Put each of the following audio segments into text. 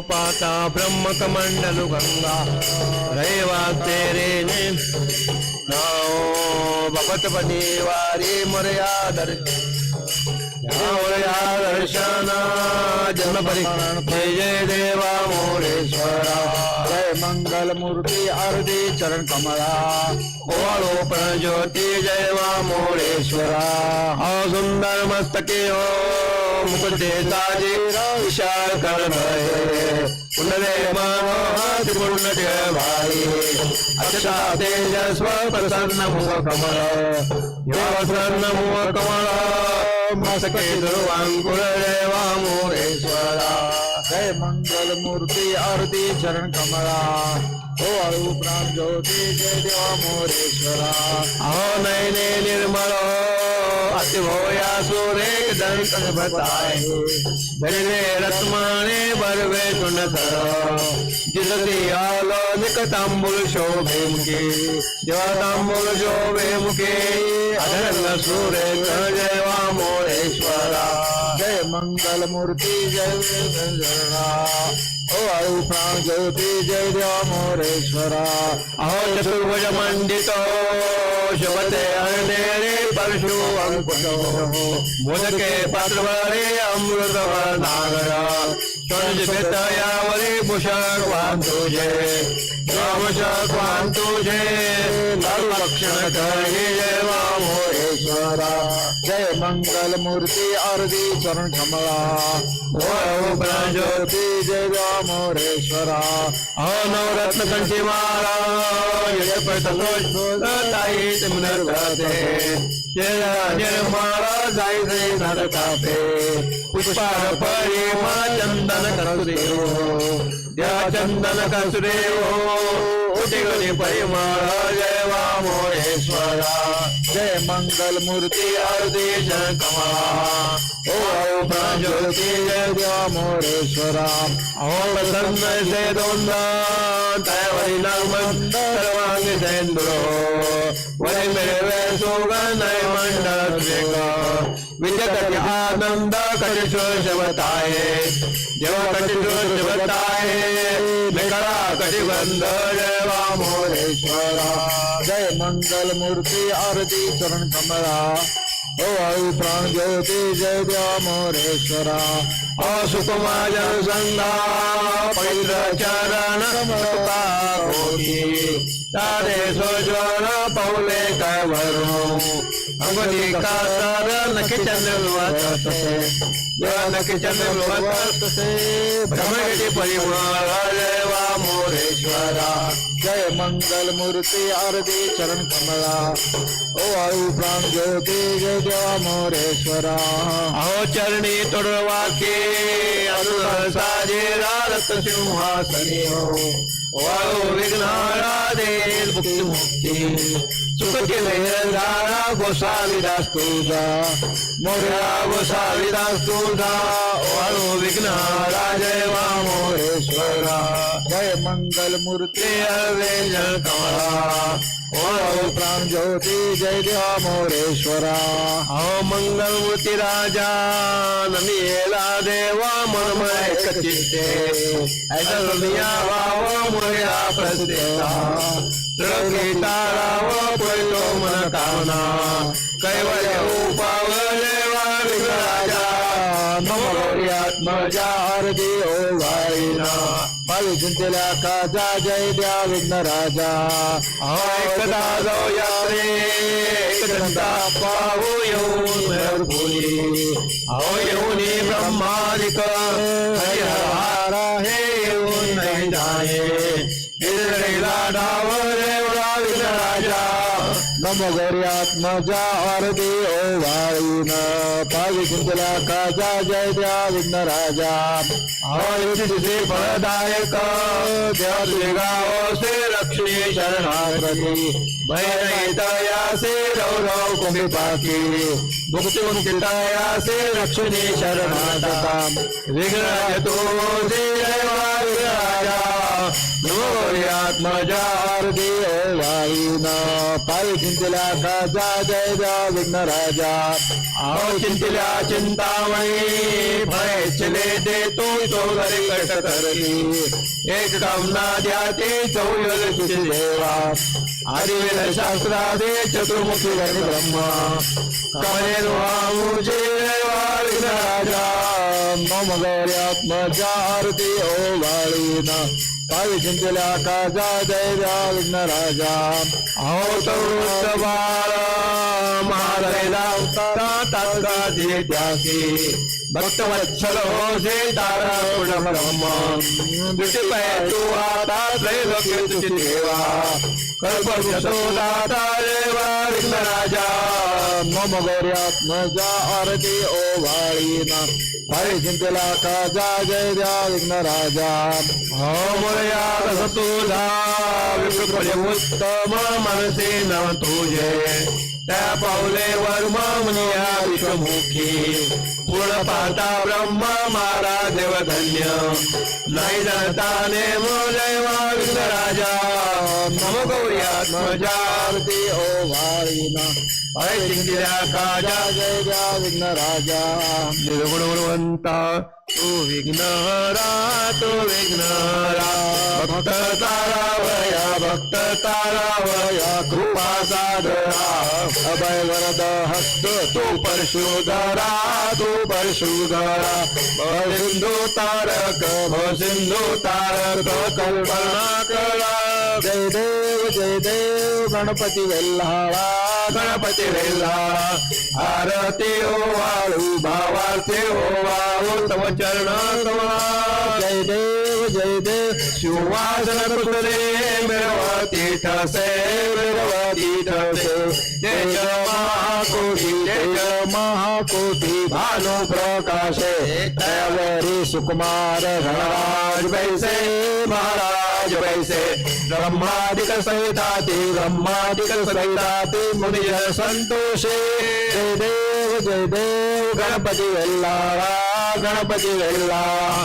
पाता ब्रह्म कमंडलु गंगा रैवा तेरे ने। नाओ वारी मोरया दर मोरया दर्शना जन्म जय जय देवा मोरेश्वरा। जय मंगल मूर्ति चरण कमला। ओवाळो प्रण ज्योति जय वा मोरेश्वरा। हो सुंदर मस्तके हो। विशाल भाई तेजस्व प्रसन्न मुख कमल। प्रसन्न मुख कमल। मस्तके दुर्वांकुर मोरेश्वरा। जय मंगल मूर्ति आरती चरण कमला। ओ अळू प्राण ज्योति जय देवा मोरेश्वरा। अहो नयने निर्मल हो अतिभोया दंत बताए रत्माने बरवे जिसती आलो निक तांबुल शोभे मुखे जेव्हा तांबुल शोभे मुखे अधरंग सुरेख जय वा मोरेश्वरा। जय मंगल मूर्ति जय ओ आयु प्राण ज्योति जय देवा मोरेश्वरा। अहो चतुर्भुज मंडित। शबते अनेरे परशु अंकुश मोदके पात्रवरे अमृत नागर स्वर्ण यावरे पुषक वांतुजे रामशक वांतुजे लाल लक्षण करी जय वा मोरेश्वरा जय मंगल मूर्ति आरती चरण कमला ओ प्रांजोती ज्योति जय देवा मोरेश्वरा अहो नवरत्न कंठी महाराज जय प्रतोष ताई सिमनर गाते जय निर्माळा जय नरकापे पुष्पार चंदन कसुरे या चंदन कसुदेव उठे गणे जय वा मोरेश्वरा जय मंगल मूर्ति आरती जन कमला ओ प्रांजोती जय देवा मोरेश्वरा अहो प्रसन्न से दोंदा तयवरी नाम सर्वांग जैंद्रो वै मेरे वे सोगन मंडल विजय आनंद कटिशो शबताये जेव्हा कटिशो शबताये मेकळा कटिबंध जयवा मोरेश्वरा जय मंगल मूर्ती आरती चरण कमला ओ वायु प्राण ज्योति जय देवा मोरेश्वरा। असुकुमा जनसंगा पवित्र चरण समता कोटी तारे सोजवर पाऊले काय भरू का सर नक्की चंद्र नक्की चंद्र भ्रमगती परिमळ जय वा मोरेश्वरा जय मंगल मूर्ति आरती चरण कमला ओ आयु प्राण ज्योति जय देवा मोरेश्वरा अहो चरणी तोडवाके असुर साजे रारत सिंहासने वाळो विघ्नारा देल मुक्ती मुक्ती सुख केले धारा गोसाविदास तुझा मोर्या गोसाविदास तुझा वाळो विघ्नारा जय वा मोरेश्वरा जय मंगल मूर्ति ते प्राण ज्योति जय देवा मोरेश्वरा. हो मंगल मूर्ती राजा नमियेला देवा मनमय चित्ते ऐसा रमिया वाव मोया प्रसिद्ध. त्रिलोकी ताराव पळतो मन कामना. कैवल्य उपा माझ्या आरती ओ वाईना भावी चिंतेला काजा जय द्या विघ्न राजा. अहो एकदा जाऊ यात्रे एकदा पाहू येऊन भरभुरी अहो येऊन ब्रह्मादिक. हरिहर हे येऊन नाही जाणे डावर गौर्यात्मजा आरती ओ वाईना भावी चिंतेला काजा जय देवा विघ्न राजा। अहो युधिष्ठिर फलदायक देव श्री गाव से लक्ष्मी शरणागती भयरहितया से रौरव कुंभी पाकी भुक्ति मुक्तितया से लक्ष्मी शरणागता। विघ्न तो जय राजा गौर्यात्मजा आरती ओ जय देवा विघ्न राजा। अहो चिंतिल्या चिंतामणी भय चले दे तो घरी कट करती। एक कामना द्या ते चौयल तुझे देवा। आदिवेद शास्त्रादे चतुर्मुखी गण ब्रह्म। कमले राजा। ब्रह्म गौर्यात्मजा आरती ओ हो वाळीना चिंतल्या काचा जय विघ्न राजा. अहो बाळ महाराजा त्यासी भक्त वत्सल ब्रह्म. दुष्टी पाय तू आता त्रैलोक्य तुझी देवा दाता देवा विघ्न राजा. मम गौर्यात्मजा आरती ओ वाळीना. पायी चिंतल्या काचा जय द्या विघ्न राजा. हो मोरया रस तुझा विकृपणे उत्तम मनसे न तुझे त्या पावले वर्म मुनिया विषमुखी पूर्ण पाहता ब्रह्म मारा देव धन्य नाही जाताने मोजय विघ्न राजा. नम गौर्यात्मजा आरती ओ वारिना. पाय सिंगिरा काजा जय विघ्न राजा. निर्गुणवंता तू विघ्नहरा तू विघ्नहरा. भक्त तारावया कृपा सागरा अभय वरद हस्त तू परशुधरा तू परशुधरा सिंधू तारक सिंधू तारक कल्पना करा. जय देव जय देव गणपती वेल्हाळा गणपती वेल्हाळा. आरती ओ वाळू भावार्थे ओ हो, वाळू तव चरण जय देव जय देव सुवासन पुतळे मिळवती ठसे मिळवती ठसे. जय महाकोटी जय महाकोटी भानु प्रकाशे. दयावरी सुकुमार रणराज वैसे महाराज वैसे ब्रह्मादिक सहिताते ब्रह्मादिक सहिताते मुनिजन संतोषे. जय देव जय देव गणपती वेल्लाळा गणपती वेल्लाळा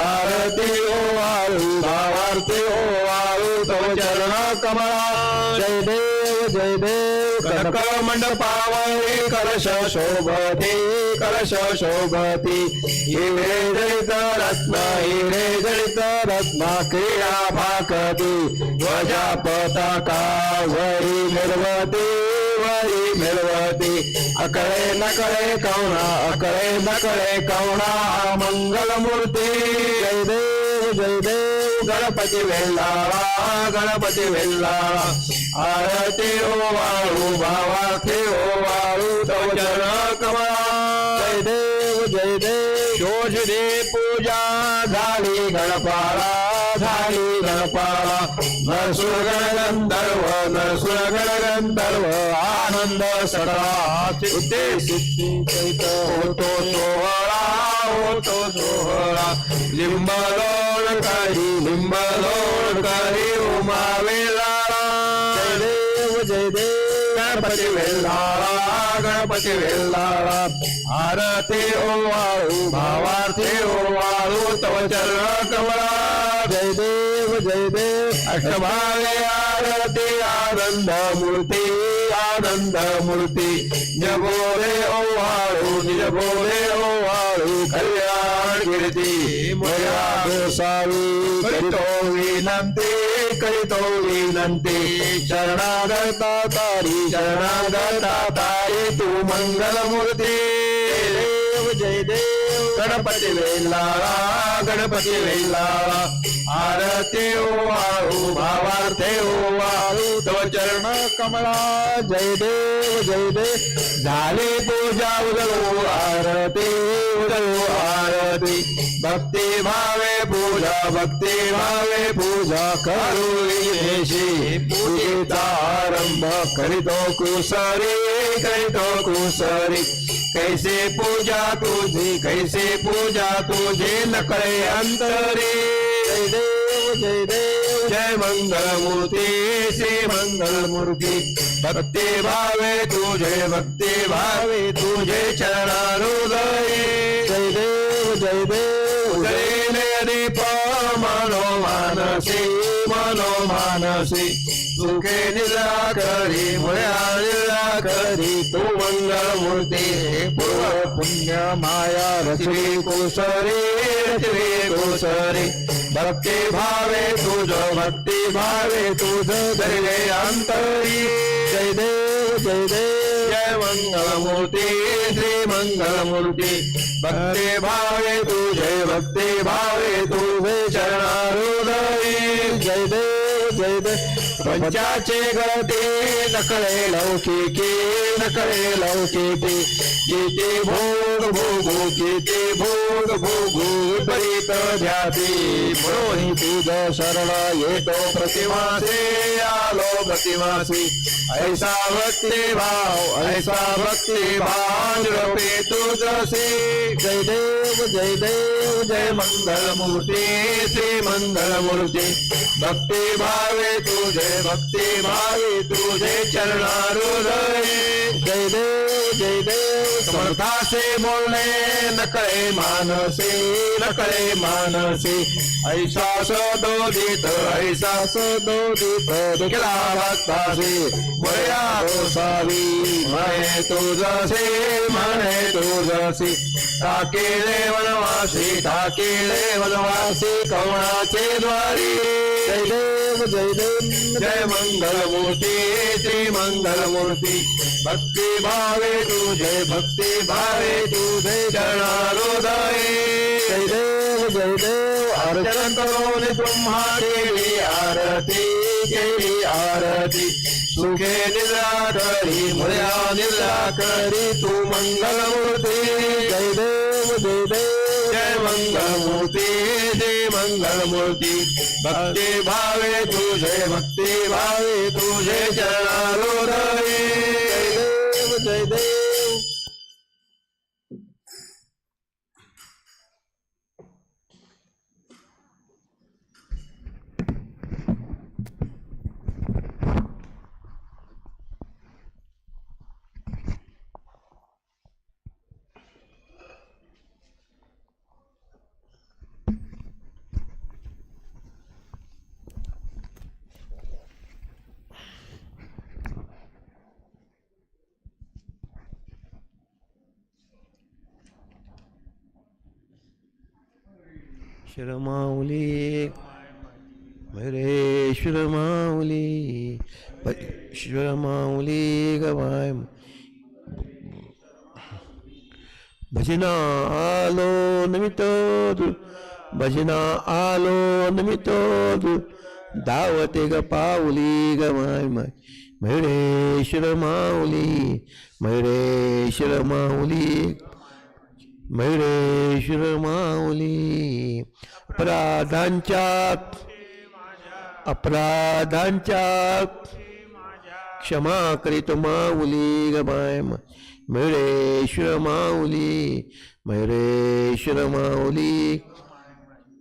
आरती ओ वाळू भावारती ओ वाळू तव चरण कमळा. जय देव जय देव कनक मंडपावरी कलश शोभते कलश शोभती. हिरे जडित रत्न हिरे जडित रत्न क्रिया भाकती. ध्वजा पताका वरी निर्वती. वरी मिळवती अकळे नकळे कवणा अकळे नकळे कवणा मंगल मूर्ती जय देव जय देव गणपती वेल्लाळा गणपती वेल्लाळा आरती ओ वाळू भावार्थी ओ हो वाळू तव कमळा जय देव जय देव. शोषिते पूजा झाली गणपाळा झाली गणपाळा नरसुर गणगंधर्व नरसुर गणगंधर्व आनंद सडा चित्ते सिद्धी चैत होतो सोहळा होतो सोहळा लिंब लोळ करी लिंब लोळ करी उमावेला जय देव जय देव गणपती वेल्लाळा गणपती वेल्लाळा आरती ओवाळू भावार्थी ओवाळू तव चरण कमळा जय देव जय देव अष्टभागे आरती आनंद मूर्ती आनंद मूर्ती जगोरे ओ वाळू निजगोरे ओ वाळू कल्याण कीर्ती मया गोसावी करितो विनंती करितो विनंती शरणागता तारी शरणागता तारी तू मंगल मूर्ती देव जय देव गणपती वेल्लाळा गणपती वेल्लाळा आरते ओ वाळू भावार्थे ओ वाळू तव चरण कमळा जय देव जय देव. झाले पूजा उदळो आरती उदळो आरती. भक्ती भाव पूजा भक्ति भावे पूजा करू पूजितारंभ करितो कुसरी करितो कुसरी। कैसे पूजा तुझी कैसे पूजा तुझे नकळे अंतरी। जय देव जय देव जय मंगल मूर्ती श्री मंगल मूर्ती भक्ती भावे तुझे भक्ति भावे तुझे चरणानुदये जय देव जय देव। मनोमानसे सुखे निराकरी मुळ्या निराकरी तू मंगलमूर्ती पूर्व पुण्य माया रचले कोसरे रचले कोसरे भक्ती भावे तुझ भक्ति भावे तुझ धरले अंतरी। जय देव जय देव। जय मंगलमूर्ती, श्री मंगलमूर्ती। भक्ती भावे तुझे, भक्ति भावे तुझे देव पंचाचे गळते नकळे लौकिके. नकळे लौकिके जेते भोग भोगो जेते भोग भोगो विपरीत ध्याती म्हणून तुझ शरण येतो प्रतिमासे आलो प्रतिमासी ऐसा भक्ती भाव ऐसा भक्ती भाव तुझसे जय देव जय देव जय मंगलमूर्ती श्री मंगलमूर्ती भक्ती भावे तुझे, भक्ती भावे तुझे, चरणारुदय। जय देव जय देव समर्थासे बोलणे नकळे मानसे नकळे मानसे. ऐसा सदोदित ऐसा सदोदित दुखला भक्तासे. वया गोसावी म्हणे तुझसे म्हणे तुझसे टाकेले वनवासी टाकेले वनवासी कवणाचे द्वारी. जय देव जय देव. जय मंगलमूर्ती श्री मंगलमूर्ती. भक्ती भावे तुझे भक्ती भक्ती भावे तुझे चरणारोदय जय देव जय देव अर्चन करून ब्रह्मा केली आरती केली आरती. सुखे निराकरी करी निराकरी निद्रा करी तू मंगलमूर्ती. जय देव जय देव. जय मंगलमूर्ती जय मंगलमूर्ती. भक्ती भावे तुझे भक्ती भावे तुझे चरणारोदय जय देव जय देव. श्रमावली माऊली श्रमावली माऊली गवाय. भजना आलो नमितो भजना आलो नमितो धावते ग पावली गवाय. मयुरेश्वर माऊली मयुरेश्वर माऊली मयुरेश्वर माऊली अपराधांच्या अपराधांच्या क्षमा करीत माऊली गमाय मयुरेश्वर माऊली मयुरेश्वर माऊली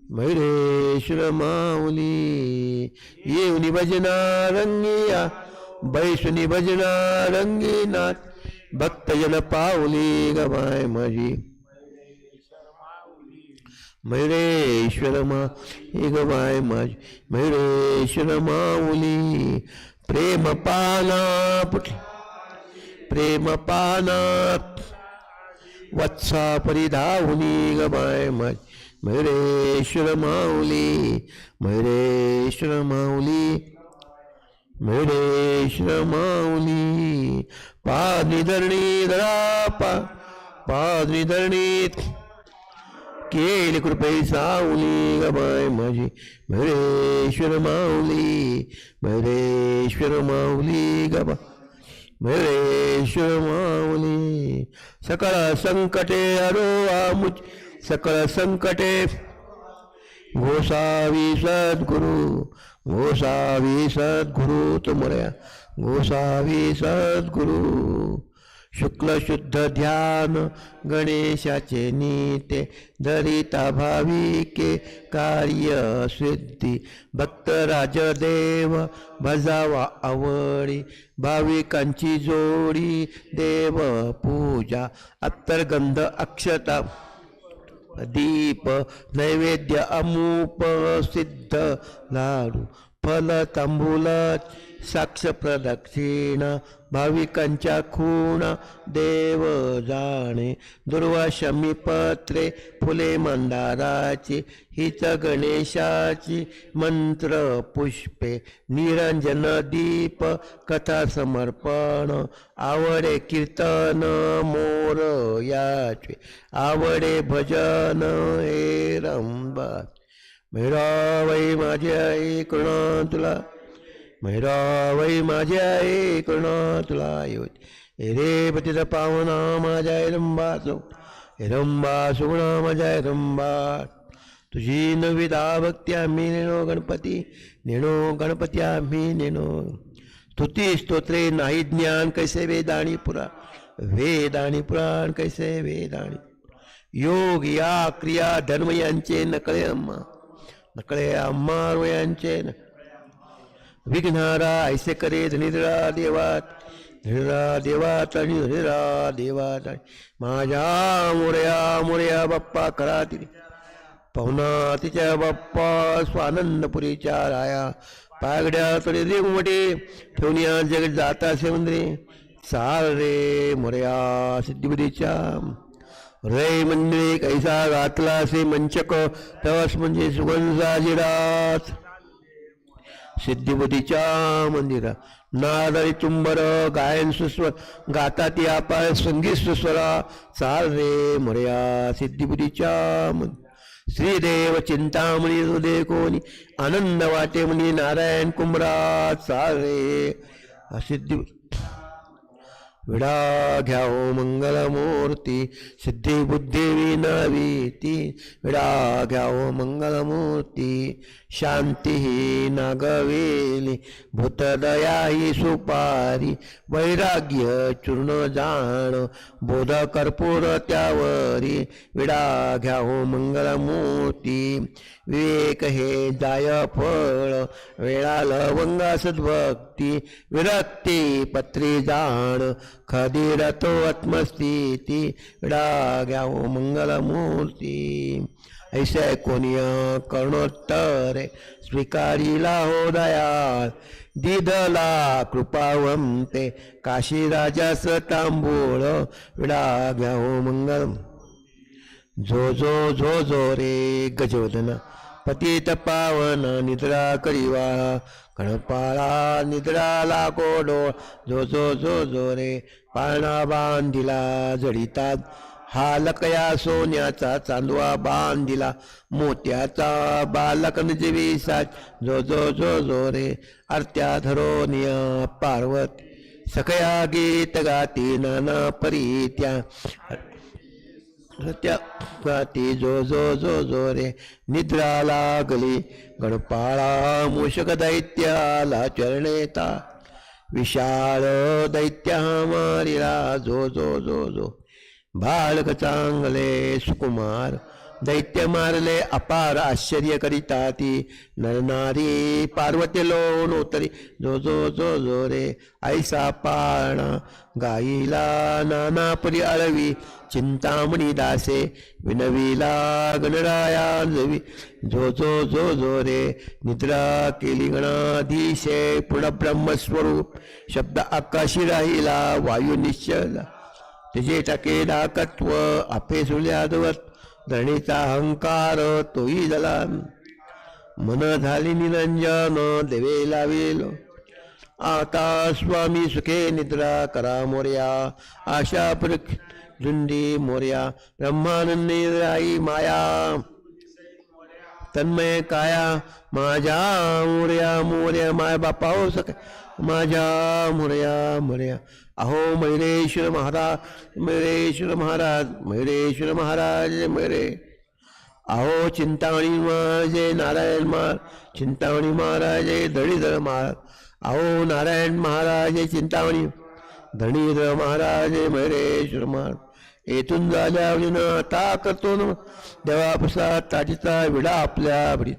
मयुरेश्वर माऊली. येऊनी भजना रंगिया बैसुनी भजना रंगीनाथ भक्तजन पावली गमाय माझी. मयुरेश्वर मा हे गवाय माझ मयुरेश्वर माऊली प्रेम पाना पुट- प्रेम पानात वत्सा परिधावनी गमाय माझ मयुरेश्वर माऊली मयुरेश्वर माऊली मयुरेश्वर माऊली पादनी धरणी धरा पा पादनी धरणीत केली कृपे सावली गबाय माझी. मयुरेश्वर माऊली मयुरेश्वर माऊली गबा मयुरेश्वर माऊली सकळ संकटे अरो आमुच सकळ संकटे. गोसावी सद्गुरु गोसावी सद्गुरु तुमऱ्या. गोसावी सद्गुरु. शुक्ल शुद्ध ध्यान गणेशाचे नीते धरिता भाविके कार्य सिद्धी भक्त राजदेव भजावा आवडी भाविकांची जोडी देव पूजा अत्तरगंध अक्षता दीप नैवेद्य अमूप सिद्ध लाडू फल तांबूल साक्ष प्रदक्षिणा भाविकांच्या खूण देव जाणे. दुर्वाशमी पत्रे फुले मंदाराची हिच गणेशाची मंत्र पुष्पे. निरंजन दीप कथा समर्पण आवडे कीर्तन मोर याचे. आवडे भजन हे रंबा मैराबाई माझी आई तुला मैराबाई माझ्या आई तुला येत रे पतित पावना माझ्या रंबा चौ रंबा सुगुणा माझ्या रंबा. तुझी नविदा भक्ती आम्ही नेणो गणपती नेणो गणपती आम्ही नेणो. स्तुती स्तोत्रे नाही ज्ञान कैसे वेदाणी पुरा. वेदाणी पुराण कैसे वेदाणी. योग या क्रिया धर्म यांचे नकळे अम्मा. नकळे अम्मा यांचे न विघ्नारा ऐसे करे धनिरा देवात धनिरा देवात आणि धनिरा देवात आणि माझ्या मोर्या मोर्या बाप्पा करा तिने पवना तिच्या बाप्पा स्वानंदपुरीच्या राया पागड्या तरी रे मोठे ठेवण्या जग जाता असे म्हणजे चाल रे मोर्या सिद्धिबुद्धीच्या. रे मंदिरे कैसा घातला असे मंचक तवस म्हणजे सुगंधा जिरात सिद्धिबुद्धीच्या मंदिरा. नादारी तुंबर गायन सुस्वर गाता ती आपाय संगीत सुस्वरा चाल रे मर्या सिद्धिबुद्धीच्या मंदिर. श्रीदेव चिंतामणी हृदय कोणी आनंद वाटे म्हणी नारायण कुंभरा चाल रे सिद्धी विडा घ्याओ मंगलमूर्ती सिद्धी बुद्धी विनवीती विडा घ्याओ मंगलमूर्ती शांती नागवेली भूतदया ही सुपारी वैराग्य चूर्ण जाण बोध कर्पूर त्यावरी विडा घ्याओ मंगलमूर्ती विवेक हे जाय फळ वेळा लवंगा सद्भक्ती विरक्ती पत्री जाण खदिरतो आत्मस्थिती विडा घ्याओ मंगलमूर्ती. ऐसे कोणिय कर्णोत्तरे स्वीकारिला हो दयाल दिदला कृपावंते काशीराजास तांबूळ विडा घ्याओ हो मंगलम. जो जो जो जो रे गजोदन पतित पावन निद्रा करिवा. कणपाळा निद्राला कोडो जो जो जो जो रे पाळणा बांधिला जडितात. हालकया सोन्याचा चांदवा बांधिला. मोत्याचा बालक जीवी साच जो जो जो जो रे आरत्या धरोनिया पार्वती. सकया गीत गाती नाना परीत्या. त्या गाती जो जो जो जो रे निद्रा लागली. गणपाळा मूषक दैत्याला चरणेता. विशाळ दैत्या मारिला. जो जो जो जो. बाळक चांगले सुकुमार दैत्य मारले अपार आश्चर्य करिता ती. नरनारी पार्वती लोण उतरी. जो जो जो जो रे ऐसा पाळणा. गाईला नानापरी अळवी चिंतामणी दासे विनवीला गणराया जवी. जो जो जो जो रे निद्रा केली गणाधीशे पूर्ण ब्रह्मस्वरूप. शब्द आकाशी राहिला वायू निश्चला. तिचे टके डाकत्व आपे सुल्यादवत धरणीचा अहंकार तोही झाला मन झाली निरंजन देवे लावेल। आता स्वामी सुखे निद्रा करा मोर्या आशा परीक्ष झुंडी मोर्या ब्रह्मानंदी राई माया। तन्मय काया माझ्या मोर्या मोर्या माय बापा हो सक माझ्या मोर्या मोर्या। अहो मैरेश्वर महाराज मैरेश्वर महाराज मैरेश्वर महाराज मैरे अहो चिंतामणी महाराजे नारायण महाराज चिंतामणी महाराजे धडीधर महाराज अहो नारायण महाराजे चिंतामणी धणीधर महाराजे मैरेश्वर महाराज. येथून झाल्यावर ता करतो ना देवाप्रसाद ताटीचा विडा आपल्या भरीत.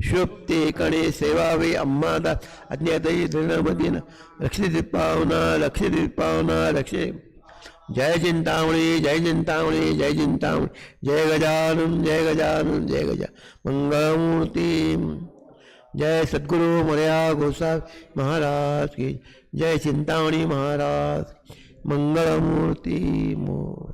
शोभते कणे सेवावे अम्मादा। अज्ञातही धरणमधीन लक्ष पावना लक्ष पावना लक्ष जय चिंतामणी जय चिंतामणी जय चिंतामणी जय गजानन जय गजानन जय गजा। मंगळमूर्ती जय सद्गुरु मर्या गोसावी महाराज की जय। चिंतामणी महाराज मंगळमूर्ती मोर